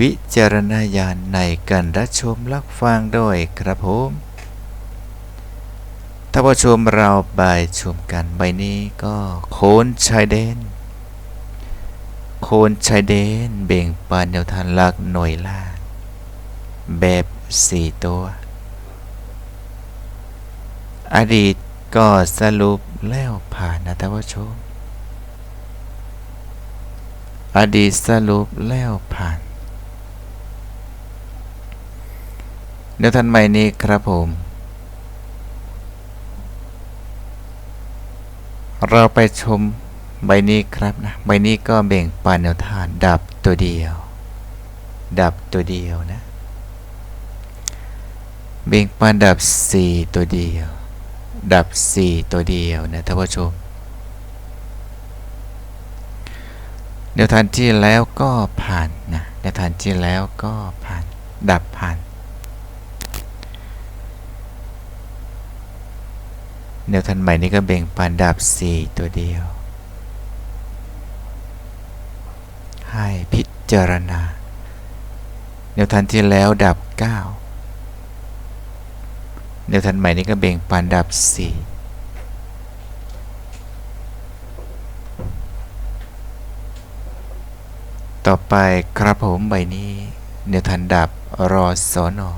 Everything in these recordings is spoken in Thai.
วิจารณญาณในการรับชมรับฟังด้วยครับผมถ้าผู้ชมเราไปชมกันใบนี้ก็โคนชายแดน โคนชายแดนเบ่งปานแนวทางหลักหน่วยล่างแบบสี่ตัว อดีตก็สรุปแล้วผ่านนะท่านผู้ชม อดีตสรุปแล้วผ่าน แนวทันใหม่นี้ครับผม เราไปชมใบนี้ครับนะ ใบนี้ก็เบ่งปานแนวทานดับตัวเดียว ดับตัวเดียวนะ เบ่งปานดับสี่ตัวเดียว ดับสี่ตัวเดียวนะท่านผู้ชมแนวทานที่แล้วก็ผ่านนะแนวทานที่แล้วก็ผ่าน ดับผ่าน แนวทันใหม่นี้ก็เบ่งปานดับ4 ตัวเดียว ให้พิจารณา แนวทันที่แล้วดับ9 แนวทันใหม่นี้ก็เบ่งปานดับ4ต่อไปครับผมใบนี้แนวทันดับรอสอนอ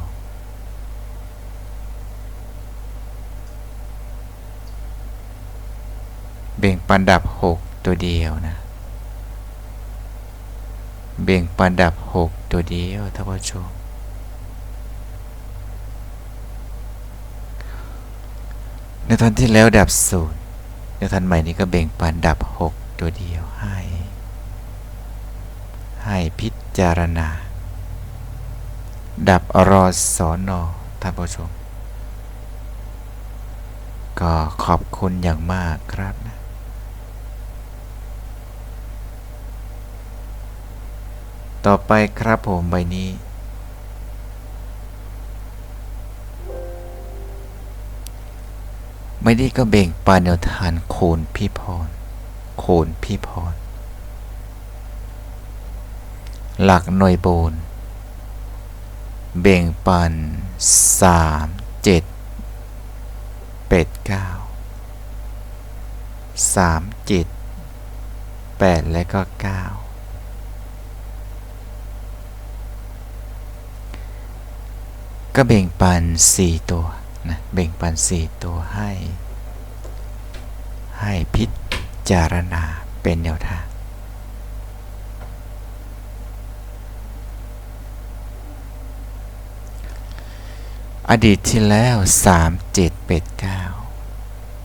เบ่งปันดับ 6 ตัวเดียวนะ เบ่งปันดับ 6 ตัวเดียวท่านผู้ชมในตอนที่แล้วดับศูนย์ในทันใหม่นี้ก็เบ่งปันดับ 6 ตัวเดียวให้ ให้พิจารณา ดับรอสอนอท่านผู้ชม ก็ขอบคุณอย่างมากครับนะ ต่อไปครับผมใบนี้ใบนี้ก็เบ่งปานแนวทานโคนพี่พร โคนพี่พร หลักหน่วยโบน เบ่งปันสามเจ็ดเป็ดเก้าสามเจ็ดแปดและก็เก้า ก็เบ่งปันสี่ตัวนะเบ่งปันสี่ตัวให้ ให้พิจารณาเป็นแนวทางอดีตที่แล้วสามเจ็ดเป็ดเก้า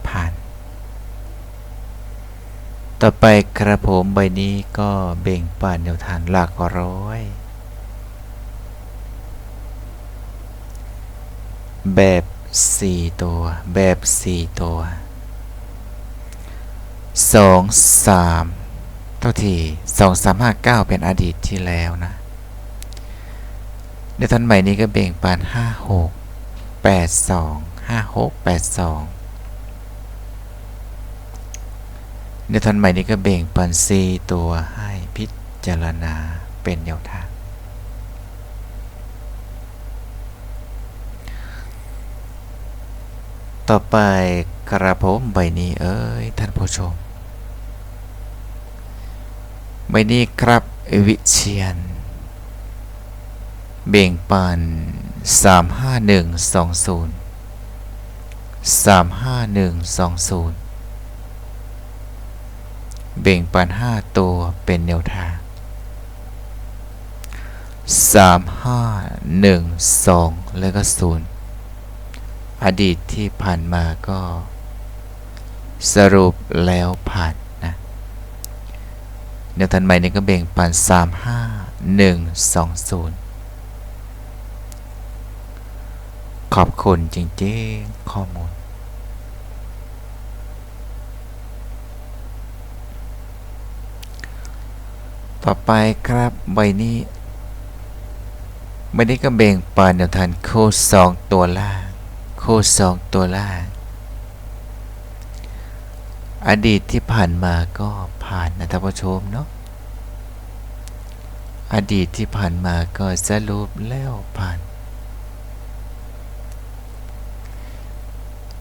ผ่าน ต่อไปกระผมใบนี้ก็เบ่งป่านแนวทางหลักร้อย แบบ4ตัว แบบ4ตัว2 3เท่าที่2 3 5 9เป็นอดีตที่แล้วนะในทันใหม่นี้ก็เบ่งปาน5 6 8 2 5 6 8 2ในทันใหม่นี้ก็เบ่งปัน4ตัวให้พิจารณาเป็นแนวทาง ต่อไปกระผมใบนี้เอ้ยท่านผู้ชม ใบนี้ครับวิเชียน เบ่งปัน35120 35120 เบ่งปัน 5 ตัวเป็นแนวทาง 3512 แล้วก็ 0 อดีตที่ผ่านมาก็สรุปแล้วผ่านนะแนวทันใหม่นี้ก็เบ่งปัน35120อบคุณจริงๆ ข้อมูลต่อไปครับใบนี้ใบนี้ก็เบ่งปันแนวทางคู่สองตัวล่าง คู่สองตัวล่าง อดีตที่ผ่านมาก็ผ่านนะท่านผู้ชมเนาะ อดีตที่ผ่านมาก็สรุปแล้วผ่าน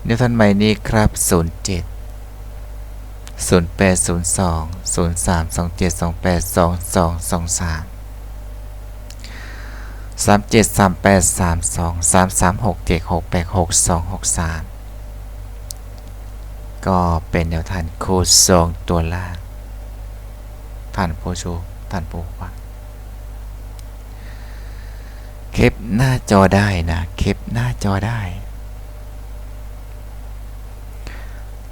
นิวทันใหม่นี้ครับ 07 0802 0327 28 22 23 37 38 32 33 67 68 62 63ก็เป็นแนวทางค้ดสองตัวล่างท่านผู้ชมท่านผู้ฟังเก็บหน้าจอได้นะเก็บหน้าจอได้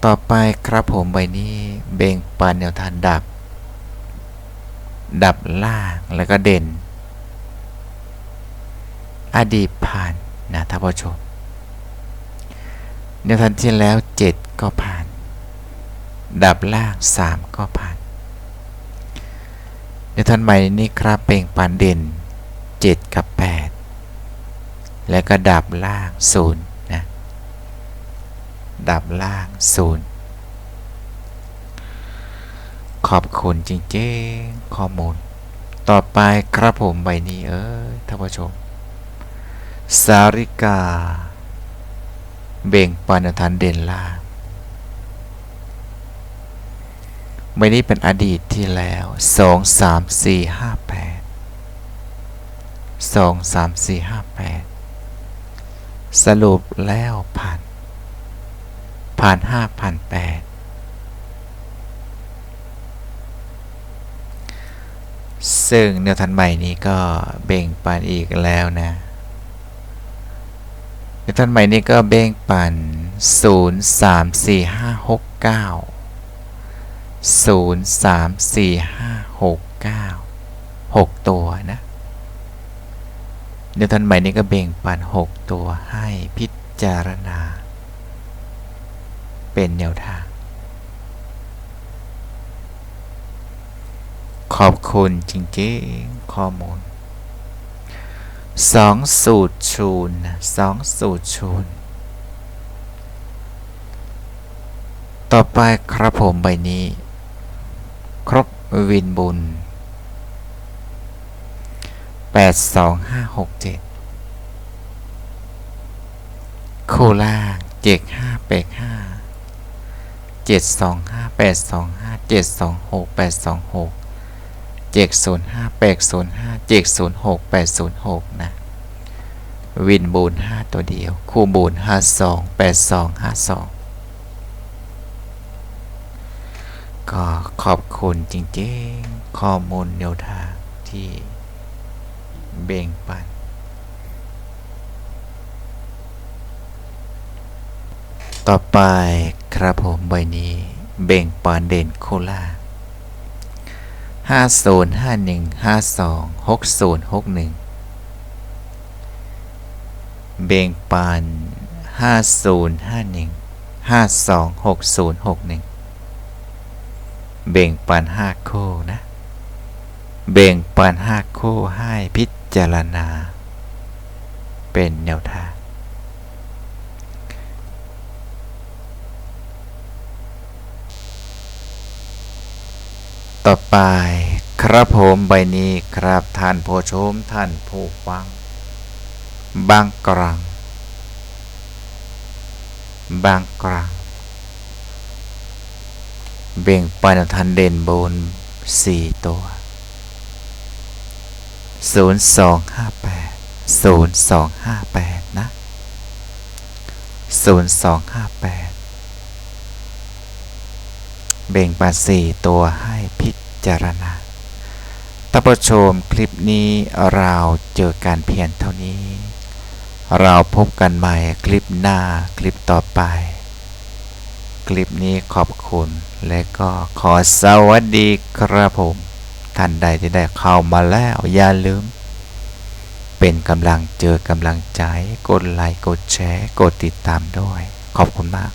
ต่อไปครับผมใบนี้เบ่งปันแนวทางดับ ดับล่างแล้วก็เด่น อดีตผ่านนะท่านผู้ชมแนทางที่แล้ว 7 ก็ผ่าน ดับล่าง 3 ก็ผ่านแนทางใหม่นี้ครับเบ่งปันเด่น 7 กับ 8 แล้วก็ดับล่าง0นะดับล่าง 0 ขอบคุณจริงๆข้อมูล ต่อไปครับผมใบนี้เอ้ยท่านผู้ชม สาริกา เบ่งปานทันเด่นล่างใบนี้เป็นอดีตที่แล้ว2 3 4 5 8 2 3 4 5 8สรุปแล้วผ่านผ่าน5ผ่าน8ซึ่งแนวทันใหม่นี้ก็เบ่งปานอีกแล้วนะ แนวทันใหม่นี้ก็เบ่งปัน0 3 4 5 6 9 0 3 4 5 6 9 6 ตัวนะเดี๋ยวทันใหม่นี้ก็เบ่งปัน 6 ตัวให้พิจารณา เป็นแนวทาง ขอบคุณจริงๆข้อมูล 2สูตรชูนนะ2สูตรชูน ต่อไปครับผมใบนี้ ครบวินบุญ 8 2 5 6 7 คู่ล่างเจ็ก5 8 5 7 2 5 8 2 5 7 2 6 8 2 6 7 0 5 8 0 5 7 0 6 8 0 6นะวินบูน5ตัวเดียว คู่บูน5 2 8 2 5 2ก็ขอบคุณจริงๆ ข้อมูลแนวทางที่เบ่งปัน ต่อไปครับผมใบนี้เบ่งปันเด่นโคล่า ห้าศูนย์ห้าหนึ่งห้าสองหกศูนย์หกหนึ่งเบ่งปันห้าศูนย์ห้าหนึ่งห้าสองหกศูนย์หกหนึ่งเบ่งปันห้าคู่นะ เบ่งปันห้าคู่ให้พิจารณา เป็นแนวทาง ต่อไปครับผมใบนี้ครับท่านผู้ชมท่านผู้ฟัง บางกลางบางกลางเบ่งปันทันเด่นบนสี่ตัวศูนย์สองห้าแปดศูนย์สองห้าแปดนะศูนย์สองห้าแปด เบ่งปันสี่ตัวให้พิจารณาท่านผู้ชมคลิปนี้เราเจอการเพียงเท่านี้ เราพบกันใหม่คลิปหน้าคลิปต่อไป คลิปนี้ขอบคุณและก็ขอสวัสดีครับผม ท่านใดที่ได้เข้ามาแล้วอย่าลืม เป็นกำลังเจอกำลังใจ กดไลค์กดแชร์ กดติดตามด้วย ขอบคุณมาก